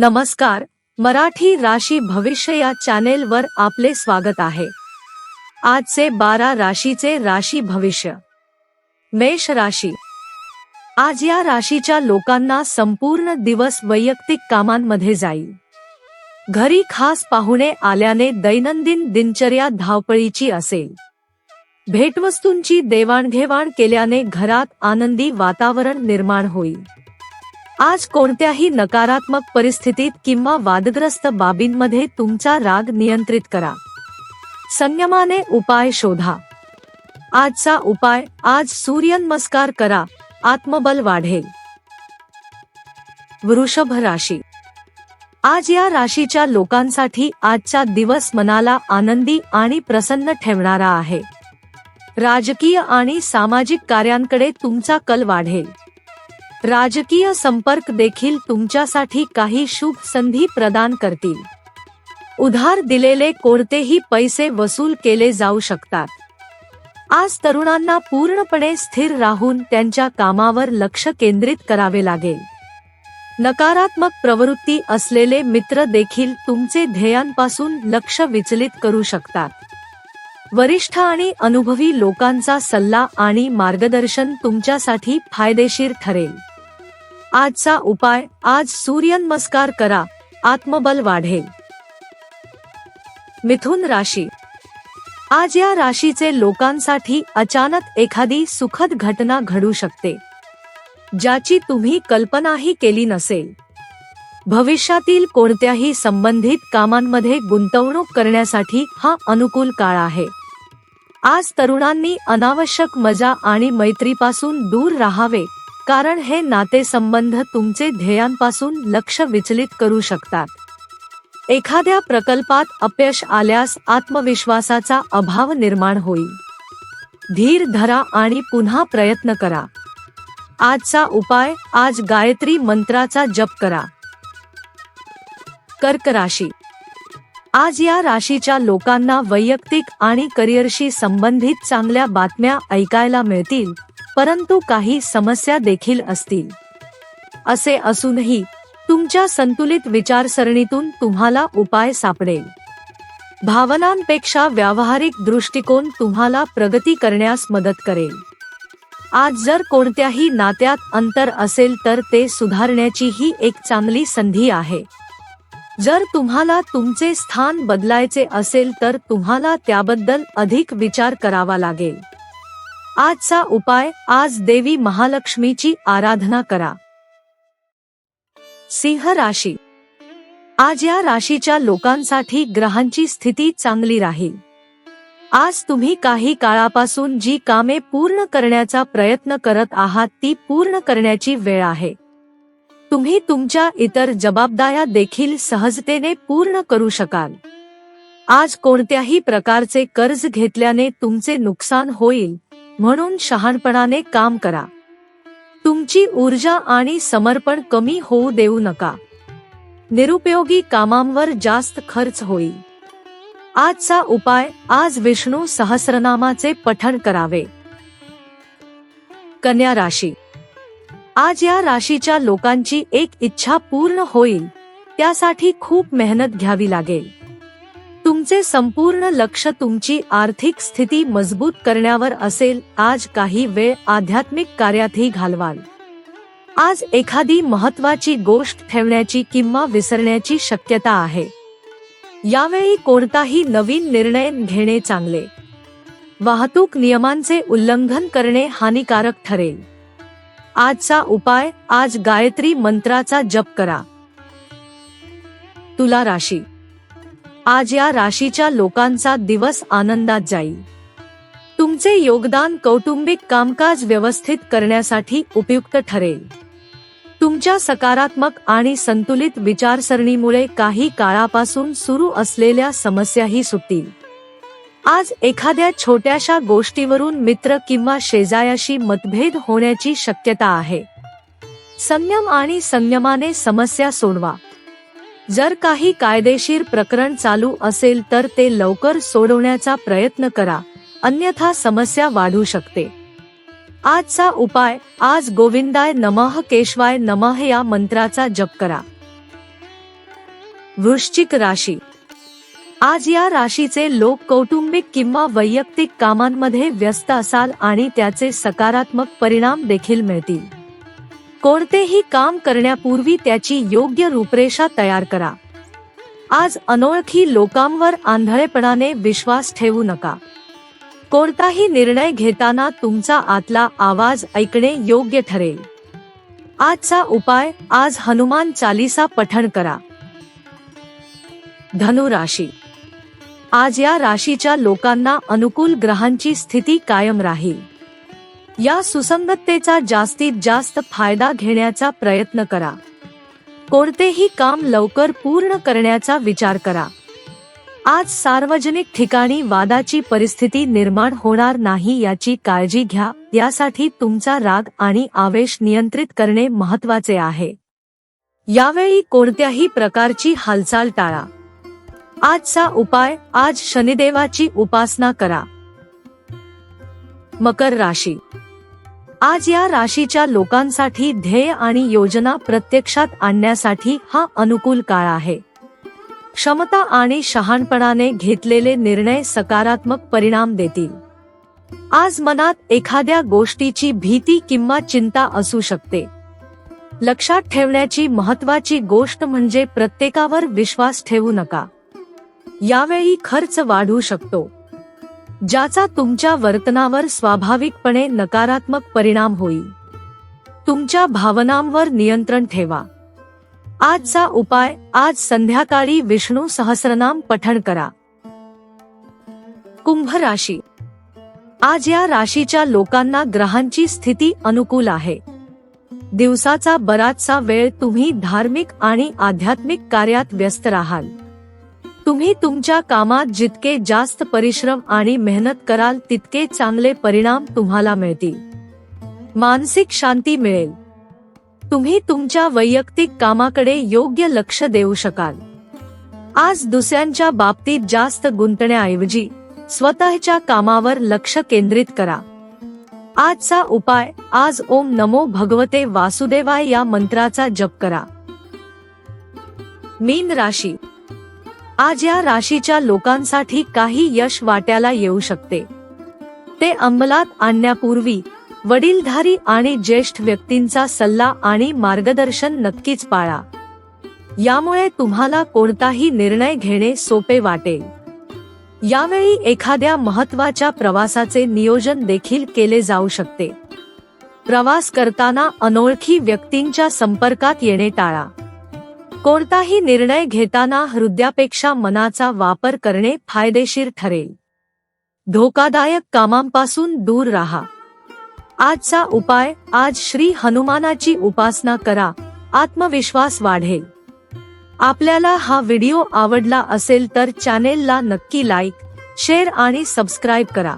नमस्कार मराठी राशी भविष्य या चॅनेलवर आपले स्वागत आहे. आजचे बारा राशीचे राशी भविष्य. मेष राशी. आज या राशीच्या लोकांना संपूर्ण दिवस वैयक्तिक कामांमध्ये जाईल. घरी खास पाहुणे आल्याने दैनंदिन दिनचर्या धावपळीची असेल. भेटवस्तूंची देवाणघेवाण केल्याने घरात आनंदी वातावरण निर्माण होईल. आज कोणत्याही नकारात्मक परिस्थितीत किंवा वादग्रस्त बाबींमध्ये तुमचा राग नियंत्रित करा. संयमाने उपाय शोधा. आजचा उपाय आज सूर्यनमस्कार करा आत्मबल वाढेल. वृषभ राशी. आज या राशीच्या लोकांसाठी आजचा दिवस मनाला आनंदी आणि प्रसन्न ठेवणारा आहे. राजकीय आणि सामाजिक कार्यांकडे तुमचा कल वाढेल. राजकीय संपर्क देखील तुमच्यासाठी काही शुभ संधी प्रदान करतील. उधार दिलेले कोणतेही पैसे वसूल केले जाऊ शकतात. आज तरुणांना पूर्णपणे स्थिर राहून त्यांच्या कामावर लक्ष केंद्रित करावे लागेल. नकारात्मक प्रवृत्ती असलेले मित्र देखील तुमचे ध्येयांपासून लक्ष विचलित करू शकतात. वरिष्ठ आणि अनुभवी लोकांचा सल्ला आणि मार्गदर्शन तुमच्यासाठी फायदेशीर ठरेल. आजचा उपाय आज सूर्यनमस्कार करा आत्मबल वाढेल. मिथुन राशी. आज या राशीचे लोकांसाठी अचानक एखादी सुखद घटना घडू शकते. ज्याची तुम्ही कल्पनाही केली नसेल. भविष्यातील कोणत्याही संबंधित कामांमध्ये गुंतवणूक करण्यासाठी हा अनुकूल काळ आहे. आज तरुणांनी अनावश्यक मजा आणि मैत्रीपासून दूर राहावे. कारण हे नातेसंबंध तुमचे ध्येयांपासून लक्ष विचलित करू शकतात. एखाद्या प्रकल्पात अपयश आल्यास आत्मविश्वासाचा अभाव निर्माण होईल. धीर धरा आणि पुन्हा प्रयत्न करा. आजचा उपाय आज गायत्री मंत्राचा जप करा. कर्क राशी. आज या राशीच्या लोकांना वैयक्तिक आणि करिअरशी संबंधित चांगल्या बातम्या ऐकायला मिळतील. परंतु काही समस्या देखील असतील. असे असूनही तुमच्या संतुलित विचारसरणीतून तुम्हाला उपाय सापडेल. भावनांपेक्षा व्यावहारिक दृष्टिकोन तुम्हाला प्रगती करण्यास मदत करेल. आज जर कोणत्याही नात्यात अंतर असेल तर ते सुधारण्याची ही एक चांगली संधी आहे. जर तुम्हाला तुमचे स्थान बदलायचे असेल तर तुम्हाला त्याबद्दल अधिक विचार करावा लागेल. आजचा उपाय आज देवी महालक्ष्मीची आराधना करा. सिंह राशी. आज या राशीच्या लोकांसाठी ग्रहांची स्थिती चांगली राहील. आज तुम्ही काही काळापासून जी कामे पूर्ण करण्याचा प्रयत्न करत आहात ती पूर्ण करण्याची वेळ आहे. तुम्ही तुमच्या इतर जबाबदाऱ्या देखील सहजतेने पूर्ण करू शकाल. आज कोणत्याही प्रकारचे कर्ज घेतल्याने तुमचे नुकसान होईल. म्हणून शहाणपणाने काम करा. तुमची ऊर्जा आणि समर्पण कमी होऊ देऊ नका. निरुपयोगी कामांवर जास्त खर्च होईल. आजचा उपाय आज विष्णू सहस्रनामाचे पठण करावे. कन्या राशी. आज या राशीच्या लोकांची एक इच्छा पूर्ण होईल त्यासाठी खूप मेहनत घ्यावी लागेल. तुमचे संपूर्ण लक्ष तुमची आर्थिक स्थिती मजबूत करण्यावर असेल आज काही वेळ आध्यात्मिक कार्यातही घालवाल. आज एखादी महत्वाची गोष्ट ठेवण्याची किंवा विसरण्याची शक्यता आहे. यावेळी कोणताही नवीन निर्णय घेणे चांगले. वाहतूक नियमांचे उल्लंघन करणे हानिकारक ठरेल. आजचा उपाय आज गायत्री मंत्राचा जप करा. तुला राशी आज या राशीच्या लोकांचा दिवस आनंदात जाईल. तुमचे योगदान कौटुंबिक कामकाज व्यवस्थित करण्यासाठी उपयुक्त ठरेल. तुमच्या सकारात्मक आणि संतुलित विचारसरणीमुळे काही काळापासून सुरू असलेल्या समस्याही सुटतील. आज एखाद्या छोट्याशा गोष्टीवरून मित्र किंवा शेजायाशी मतभेद होण्याची शक्यता आहे. संयम आणि संयमाने समस्या सोडवा. जर काही कायदेशीर प्रकरण चालू असेल तर ते लवकर सोडवण्याचा प्रयत्न करा. अन्यथा समस्या वाढू शकते. आजचा उपाय आज गोविंदाय नमः केशवाय नमः या मंत्राचा जप करा. वृश्चिक राशी. आज या राशीचे लोक कौटुंबिक किंवा वैयक्तिक कामांमध्ये व्यस्त असाल आणि त्याचे सकारात्मक परिणाम देखील मिळतील. कोणतेही काम करण्यापूर्वी त्याची योग्य रूपरेषा तयार करा. आज अनोळखी लोकांवर आंधळेपणाने विश्वास ठेवू नका. कोणताही निर्णय घेताना तुमचा आतला आवाज ऐकणे योग्य ठरेल. आजचा उपाय आज हनुमान चालीसा पठण करा. धनु राशी. आज या राशीच्या लोकांना अनुकूल ग्रहांची स्थिती कायम राहील. या सुसंगततेचा जास्तीत जास्त फायदा घेण्याचा प्रयत्न करा. कोणतेही काम लवकर पूर्ण करण्याचा विचार करा. आज सार्वजनिक ठिकाणी वादाची परिस्थिती निर्माण होणार नाही याची काळजी घ्या यासाठी तुमचा राग आणि आवेश नियंत्रित करणे महत्त्वाचे आहे. यावेळी कोणत्याही प्रकारची हालचाल टाळा. आजचा उपाय आज शनिदेवाची उपासना करा. मकर राशी आज या राशीच्या लोकांसाठी ध्येय आणि योजना प्रत्यक्षात आणण्यासाठी हा अनुकूल काळ आहे. क्षमता आणि शहाणपणाने घेतलेले निर्णय सकारात्मक परिणाम देतील. आज मनात एखाद्या गोष्टीची भीती किंवा चिंता असू शकते. लक्षात ठेवण्याची महत्वाची गोष्ट म्हणजे प्रत्येकावर विश्वास ठेवू नका. यावेळी खर्च वाढू शकतो. ज्याचा तुमच्या वर्तनावर स्वाभाविकपणे नकारात्मक परिणाम होईल. तुमच्या भावनांवर नियंत्रण ठेवा. आजचा उपाय आज संध्याकाळी विष्णू सहस्रनाम पठण करा. कुंभ राशी. आज या राशीच्या लोकांना ग्रहांची स्थिती अनुकूल आहे. दिवसाचा बराचसा वेळ तुम्ही धार्मिक आणि आध्यात्मिक कार्यात व्यस्त राहाल. तुम्ही तुमच्या कामात जितके जास्त परिश्रम आणि मेहनत कराल तितके चांगले परिणाम तुम्हाला मिळतील. मानसिक शांती मिळेल. तुम्ही तुमच्या वैयक्तिक कामाकडे योग्य लक्ष देऊ शकाल. आज दुसऱ्यांच्या बाबतीत जास्त गुंतण्याऐवजी स्वतःच्या कामावर लक्ष केंद्रित करा. आजचा उपाय आज ओम नमो भगवते वासुदेवाय या मंत्राचा जप करा. मीन राशी आज या राशीच्या लोकांसाठी काही यश वाट्याला येऊ शकते. ते अंमलात आणण्यापूर्वी वडीलधारी आणि ज्येष्ठ व्यक्तींचा सल्ला आणि मार्गदर्शन नक्कीच पाळा. यामुळे तुम्हाला कोणताही निर्णय घेणे सोपे वाटेल. यावेळी एखाद्या महत्त्वाच्या प्रवासाचे नियोजन देखील केले जाऊ शकते. प्रवास करताना अनोळखी व्यक्तींच्या संपर्कात येणे टाळा. कोणताही निर्णय घेताना हृदयापेक्षा मनाचा वापर करणे फायदेशीर ठरेल. धोकादायक कामांपासून दूर राहा. आजचा उपाय आज श्री हनुमानाची उपासना करा. आत्मविश्वास वाढेल. आपल्याला हा व्हिडिओ आवडला असेल तर चॅनेलला नक्की लाईक शेअर आणि सबस्क्राईब करा.